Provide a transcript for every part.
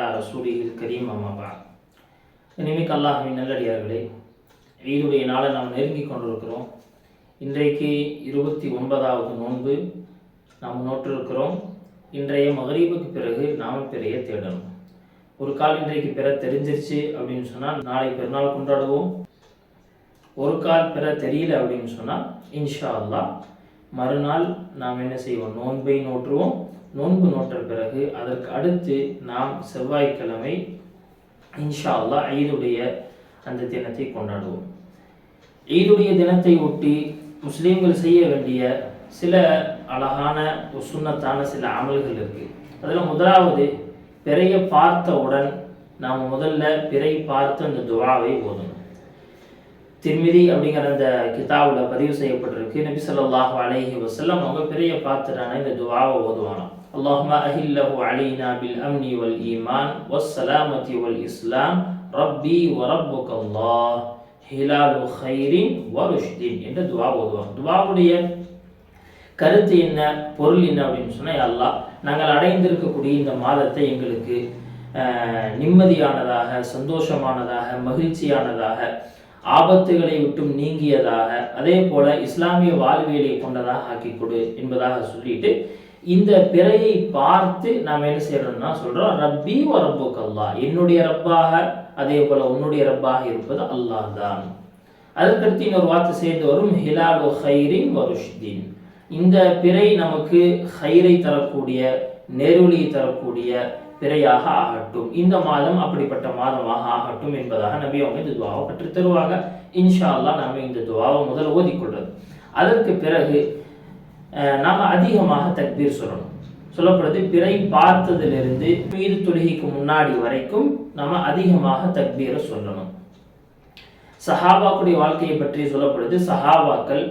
ரசூலிஹில் கரீம் அம்மாபா இனிமேக்கு அல்லாஹின் நல்லடியார்களே ஈதுடைய நாளை நாம் நெருங்கி கொண்டிருக்கிறோம். இன்றைக்கு இருபத்தி ஒன்பதாவது நோன்பு நாம் நோற்றிருக்கிறோம். இன்றைய மகரீபுக்கு பிறகு நாம் பெரிய தேடணும். ஒரு கால் இன்றைக்கு பிற தெரிஞ்சிருச்சு அப்படின்னு சொன்னால் நாளை பெருநாள் கொண்டாடுவோம். ஒரு கால் பிற தெரியல அப்படின்னு சொன்னால் இன்ஷா அல்லாஹ் மறுநாள் நாம் என்ன செய்வோம்? நோன்பை நோற்றுவோம். நோன்பு நோற்ற பிறகு அதற்கு அடுத்து நாம் செவ்வாய்க்கிழமை இன்ஷா அல்லாஹ் ஈதுடைய அந்த தினத்தை கொண்டாடுவோம். ஈதுடைய தினத்தை ஒட்டி முஸ்லீம்கள் செய்ய வேண்டிய சில அழகான சுண்ணத்தான சில அமல்கள் இருக்குது அதில் முதலாவது பிறையை பார்த்தவுடன் நாம் முதல்ல பிறை பார்த்து அந்த துவாவை ஓதணும். திருமிதி அப்படிங்கிற அந்த கிதாபில் பதிவு செய்யப்பட்டிருக்கு. நபி சொல்லாஹு அலைஹி வசல்லம் அவங்க பெரிய பார்த்துட்டான இந்த துவாவை ஓதுவானாம் اللهم أهله علينا بالأمن والإيمان والسلامة والإسلام ربي وربك الله ஹிலாலு ஹைரின் வருஷ்தின் என்ற துவா ஓதுவாங்க துவாவுடைய கருத்து என்ன பொருள் என்ன அப்படின்னு சொன்னால் அல்லாஹ் நாங்கள் அடைந்திருக்கக்கூடிய இந்த மாதத்தை எங்களுக்கு ஆஹ், நிம்மதியானதாக சந்தோஷமானதாக மகிழ்ச்சியானதாக ஆபத்துகளை விட்டும் நீங்கியதாக அதே போல இஸ்லாமிய வாழ்வியலை கொண்டதாக ஆக்கி கொடு என்பதாக சொல்லிட்டு இந்த பிறையை பார்த்து நாம் என்ன செய்யறோம்னா சொல்றோம் ரப்பி வ ரப்புக் அல்லாஹ் என்னுடைய ரப்பாக அதே போல உன்னுடைய ரப்பாக இருப்பது அல்லாஹ் தான். அதற்கடுத்து இன்னொரு வார்த்தை சேர்ந்து வரும் ஹிலாலு ஹைரின் வருஷ்தீன் இந்த பிறை நமக்கு ஹைரை தரக்கூடிய நெருளியை தரக்கூடிய பிறையாக ஆகட்டும். இந்த மாதம் அப்படிப்பட்ட மாதமாக ஆகட்டும் என்பதாக நபி அவங்க இந்த துவாவை கற்றுத் தருவாங்க இன்ஷா அல்லா நம்ம இந்த துவாவை முதல் ஓதிக்கொள்வது அதற்கு பிறகு நாம் அதிகமாக தக்பீர் சொல்லணும். சொல்லப்படுது பிறை பார்த்ததிலிருந்து மீது தொழுகைக்கு முன்னாடி வரைக்கும் நம்ம அதிகமாக தக்பீரை சொல்லணும். சஹாபாக்குடைய வாழ்க்கையை பற்றி சொல்லப்படுது சஹாபாக்கள்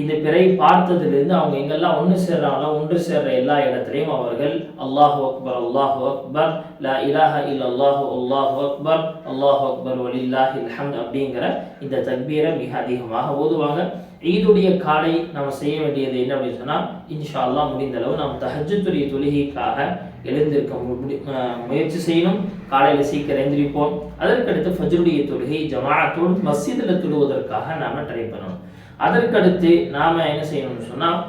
இந்த பிறை பார்த்ததிலிருந்து அவங்க எங்கெல்லாம் ஒன்று சேர்றாங்களோ ஒன்று சேர்ற எல்லா இடத்துலையும் அவர்கள் அல்லாஹு அக்பர் அல்லாஹு அக்பர் லா இலாஹ இல் அல்லாஹு அல்லாஹு அக்பர் அல்லாஹு அக்பர் வலில்லாஹில் இல்ஹம் அப்படிங்கிற இந்த தக்பீரை மிக அதிகமாக ஓதுவாங்க. ஈதுடைய காலை நம்ம செய்ய வேண்டியது என்ன அப்படின்னு சொன்னால் இன்ஷா அல்லா முடிந்த அளவு நாம் தஹஜத்துடைய தொழுகைக்காக எழுந்திருக்க முடி- முயற்சி செய்யணும். காலையில் சீக்கிரம் எழுந்திரிப்போம். அதற்கடுத்து ஃபஜ்ருடைய தொழுகை ஜமாத்தோடு மசீதில் தொழுவதற்காக நாம் ட்ரை பண்ணணும். அதற்கடுத்து நாம் என்ன செய்யணும்னு சொன்னால்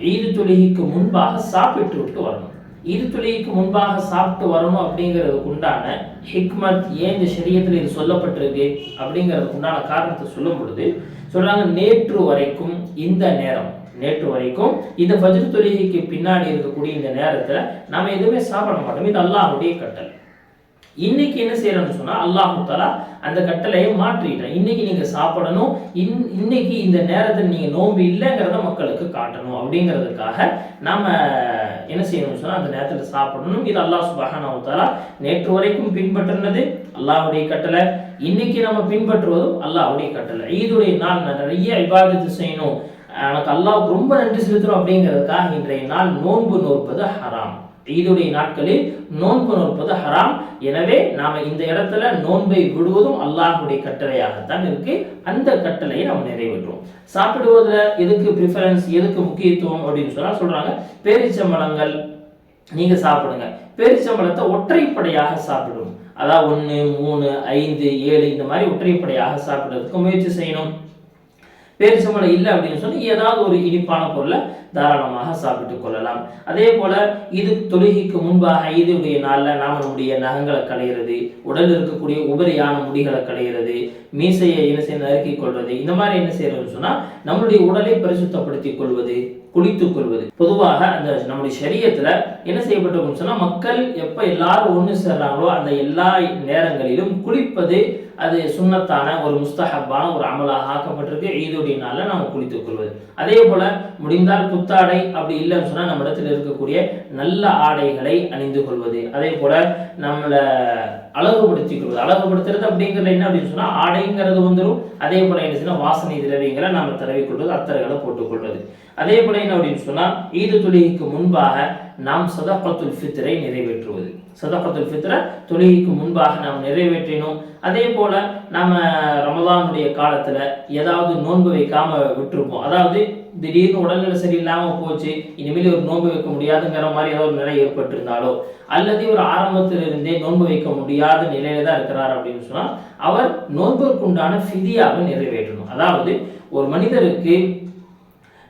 ஈது தொழுகைக்கு முன்பாக சாப்பிட்டு விட்டு வரணும். ஈது தொழுகைக்கு முன்பாக சாப்பிட்டு வரணும் அப்படிங்கிறதுக்கு உண்டான ஹிக்மத் ஏன் இந்த சரியத்தில் இது சொல்லப்பட்டிருக்கு அப்படிங்கிறதுக்கு உண்டான காரணத்தை சொல்லும் பொழுது சொல்றாங்க நேற்று வரைக்கும் இந்த நேரம். நேற்று வரைக்கும் இந்த ஃபஜ்ர் தொழுகைக்கு பின்னாடி இருக்கக்கூடிய இந்த நேரத்தில் நம்ம எதுவுமே சாப்பிட மாட்டோம். இது அல்லாஹுடைய கட்டளை. இன்னைக்கு என்ன செய்யறோம்னு சொன்னா அல்லாஹு தாலா அந்த கட்டளையை மாற்றிட்டான். இன்னைக்கு நீங்க சாப்பிடணும். இன் இன்னைக்கு இந்த நேரத்தில் நீங்க நோம்பு இல்லைங்கிறத மக்களுக்கு காட்டணும். அப்படிங்கிறதுக்காக நாம என்ன செய்யணும்னு சொன்னா அந்த நேரத்தில் சாப்பிடணும். இது அல்லாஹ் சுபஹான தாலா நேற்று வரைக்கும் பின்பற்றினது. அல்லாஹ்வுடைய கட்டளை. இன்னைக்கு நம்ம பின்பற்றுவதும் அல்லாஹுடைய கட்டளை. ஈதுடைய நாள் நிறைய விவாதத்தை செய்யணும். எனக்கு அல்லாஹ் ரொம்ப நன்றி செலுத்தணும் அப்படிங்கிறதுக்காக இன்றைய நாள் நோன்பு நோற்பது ஹராம். ஈதுடைய நாட்களில் நோன்பு நோற்பது ஹராம். எனவே நாம் இந்த இடத்துல நோன்பை விடுவதும் அல்லாஹுடைய கட்டளையாகத்தான் இருக்கு. அந்த கட்டளையை நம்ம நிறைவேற்றுவோம். சாப்பிடுவதில் எதுக்கு ப்ரிஃபரன்ஸ் எதுக்கு முக்கியத்துவம் அப்படின்னு சொன்னால் சொல்கிறாங்க பேரிச்சம்பழங்கள் நீங்கள் சாப்பிடுங்க. பேரிச்சம்பழத்தை ஒற்றைப்படையாக சாப்பிடுவோம் அதாவது ஒன்று மூணு ஐந்து ஏழு இந்த மாதிரி ஒற்றைப்படையாக சாப்பிட்றதுக்கு முயற்சி செய்யணும். பேரிச்சம்பழம் இல்லை அப்படின்னு சொல்லி ஏதாவது ஒரு இனிப்பான பொருளை தாராளமாக சாப்பிட்டு கொள்ளலாம். அதே போல இது தொழுகைக்கு முன்பாக ஈதுடைய நாளில் நாம் நம்முடைய நகங்களை களையிறது உடல் இருக்கக்கூடிய உபரியான முடிகளை களையிறது மீசையை என்ன செய்ய நறுக்கிக் கொள்வது இந்த மாதிரி என்ன செய்யறதுன்னு சொன்னால் நம்மளுடைய உடலை பரிசுத்தப்படுத்திக் கொள்வது. குளித்துக் கொள்வது. பொதுவாக அந்த நம்முடைய சரீரத்துல என்ன செய்யப்பட்டிருக்கும் சொன்னா மக்கள் எப்ப எல்லாரும் ஒண்ணு சேர்றாங்களோ அந்த எல்லா நேரங்களிலும் குளிப்பது அது சுண்ணத்தான ஒரு முஸ்தஹப்பான ஒரு அமலாக ஆக்கப்பட்டிருக்கு. ஈதுடைய நாளில் நாம் குளித்துக் கொள்வது. அதே போல முடிந்தால் புத்தாடை அப்படி இல்லைன்னு சொன்னா நம்ம இடத்துல இருக்கக்கூடிய நல்ல ஆடைகளை அணிந்து கொள்வது. அதே போல நம்மளை அழகுபடுத்திக் கொள்வது. அழகுபடுத்துறது அப்படிங்கிறது என்ன அப்படின்னு சொன்னா ஆடைங்கிறது வந்துடும் அதே போல என்ன செய்யணும்? வாசனை திரவியங்களை நம்ம தடவிக் கொள்வது அத்தரைகளை போட்டுக்கொள்வது அதே போல என்ன அப்படின்னு சொன்னால் ஈது தொழுகைக்கு முன்பாக நாம் சதகத்துல் ஃபித்ரை நிறைவேற்றுவது. சதகத்துல் ஃபித்ரை தொழுகைக்கு முன்பாக நாம் நிறைவேற்றினோம். அதே போல நம்ம ரமதானுடைய காலத்தில் ஏதாவது நோன்பு வைக்காம விட்டுருப்போம். அதாவது திடீர்னு உடல்நிலை சரியில்லாமல் போச்சு இனிமேல் ஒரு நோன்பு வைக்க முடியாதுங்கிற மாதிரி ஏதாவது ஒரு நிலை ஏற்பட்டிருந்தாலோ அல்லது ஒரு ஆரம்பத்திலிருந்தே நோன்பு வைக்க முடியாத நிலையில தான் இருக்கிறார் அப்படின்னு சொன்னால் அவர் நோன்புக்குண்டான ஃபிதியாக நிறைவேற்றணும். அதாவது ஒரு மனிதருக்கு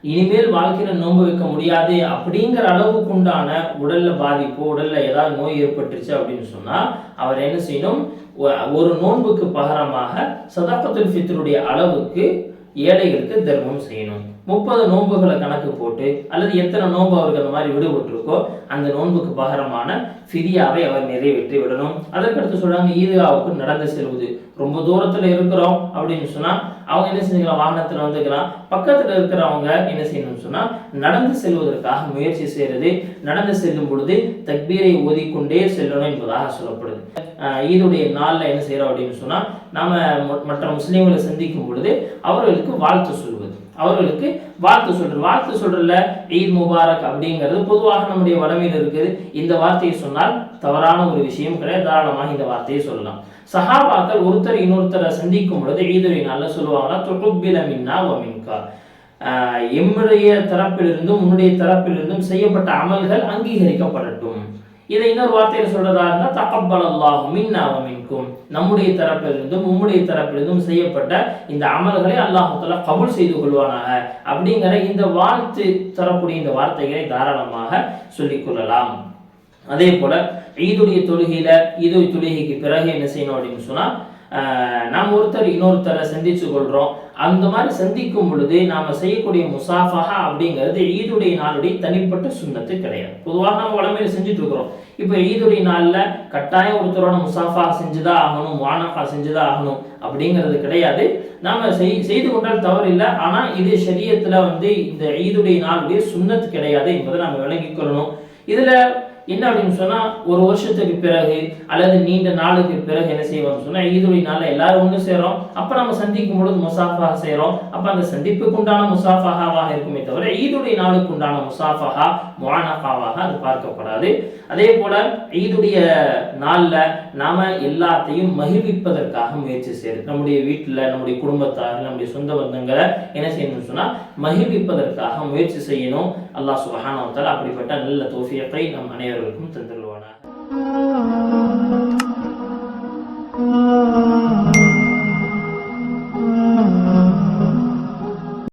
இனிமேல் வாழ்க்கையில் நோன்பு வைக்க முடியாது அப்படிங்கிற அளவுக்கு உண்டான உடலில் பாதிப்பு உடலில் ஏதாவது நோய் ஏற்பட்டுருச்சு அப்படின்னு சொன்னால் அவர் என்ன செய்யணும்? ஒ- ஒரு நோன்புக்கு பகரமாக சதாக்கத்துல் ஃபித்தருடைய அளவுக்கு ஏழைகளுக்கு தர்மம் செய்யணும். முப்பது நோன்புகளை கணக்கு போட்டு அல்லது எத்தனை நோன்பு அவருக்கு அந்த மாதிரி விடுபட்டிருக்கோ அந்த நோன்புக்கு பகரமான ஃபிதியாவை அவர் நிறைவேற்றி விடணும். அதற்கடுத்து சொல்கிறாங்க ஈதுகாவுக்கு நடந்து செல்வது. ரொம்ப தூரத்தில் இருக்கிறோம் அப்படின்னு சொன்னால் அவங்க என்ன செஞ்சுக்கலாம்? வாகனத்தில் வந்துக்கலாம். பக்கத்தில் இருக்கிறவங்க என்ன செய்யணும்னு சொன்னால் நடந்து செல்வதற்காக முயற்சி செய்கிறது நடந்து செல்லும் பொழுது தக்பீரை ஓதிக்கொண்டே செல்லணும் என்பதாக சொல்லப்படுது. ஈதுடைய நாளில் என்ன செய்கிறோம் அப்படின்னு சொன்னால் நாம் மற்ற முஸ்லீம்களை சந்திக்கும் பொழுது அவர்களுக்கு வாழ்த்து சொல்வது. அவர்களுக்கு வாழ்த்து சொல்றது வாழ்த்து சொல்றதுல ஈத் முபாரக் அப்படிங்கிறது பொதுவாக நம்முடைய வளமையில் இருக்குது. இந்த வார்த்தையை சொன்னால் தவறான ஒரு விஷயம் கிடையாது. தாராளமாக இந்த வார்த்தையை சொல்லலாம். சஹாபாக்கள் ஒருத்தர் இன்னொருத்தரை சந்திக்கும் பொழுது ஈதுரை நாளில் சொல்லுவாங்கன்னா தொகுப்பில மின்னா ஆஹ் எம்முடைய தரப்பிலிருந்தும் உன்னுடைய தரப்பிலிருந்தும் செய்யப்பட்ட அமல்கள் அங்கீகரிக்கப்படட்டும். இதை இன்னொரு வார்த்தையில சொல்றதா இருந்தால் தகப்பல் அல்லாஹ் மின்னாவமின்கும் நம்முடைய தரப்பிலிருந்தும் உம்முடைய தரப்பிலிருந்தும் செய்யப்பட்ட இந்த அமல்களை அல்லாஹால கபுல் செய்து கொள்வானாக. அப்படிங்கிற இந்த வாழ்த்து தரக்கூடிய இந்த வார்த்தைகளை தாராளமாக சொல்லிக் கொள்ளலாம். அதே போல ஈதுடைய தொழுகையில ஈதுடைய தொழுகைக்கு பிறகு என்ன செய்யணும் அப்படின்னு சொன்னா ஆஹ், நாம் ஒருத்தர் இன்னொருத்தரை சந்திச்சு கொள்றோம். அந்த மாதிரி சந்திக்கும் பொழுது நாம செய்யக்கூடிய முசாஃபஹா அப்படிங்கிறது ஈதுடைய நாளுடைய தனிப்பட்ட சுண்ணத்து கிடையாது. பொதுவாக நம்ம உடம்பையில செஞ்சுட்டு இருக்கிறோம். இப்போ ஈதுடைய நாளில் கட்டாயம் ஒருத்தரோட முசாஃபா செஞ்சுதான் ஆகணும் வானஃபா செஞ்சுதான் ஆகணும் அப்படிங்கிறது கிடையாது. நாம செய் செய்து கொண்டால் தவறு இல்லை ஆனால் இது சரியத்தில் வந்து இந்த ஈதுடைய நாளுடைய சுண்ணத்து கிடையாது என்பதை நம்ம விளங்கிக் கொள்ளணும். இதில் என்ன அப்படின்னு சொன்னா ஒரு வருஷத்துக்கு பிறகு அல்லது நீண்ட நாளுக்கு பிறகு என்ன செய்வோம் சொன்னா ஈதுடைய நாளில் எல்லாரும் ஒண்ணு சேரும். அப்ப நம்ம சந்திக்கும் பொழுது முசாஃபா செய்கிறோம் அப்ப அந்த சந்திப்புக்கு உண்டான முசாஃபஹாவாக இருக்குமே தவிர ஈதுடைய நாளுக்கு உண்டான முசாஃபஹா முவானஃபாவாக அது பார்க்கப்படாது. அதே போல ஈதுடைய நாள்ல நாம எல்லாத்தையும் மகிழ்விப்பதற்காக முயற்சி செய்யறது. நம்முடைய வீட்டுல நம்முடைய குடும்பத்தார் நம்முடைய சொந்த பந்தங்களை என்ன செய்யணும்னு சொன்னா மகிழ்விப்பதற்காக முயற்சி செய்யணும். அல்லாஹ் சுபஹானஹு அப்படிப்பட்ட நல்ல தோஃபியத்தை நம் அனைவருக்கும் தந்துள்வானாக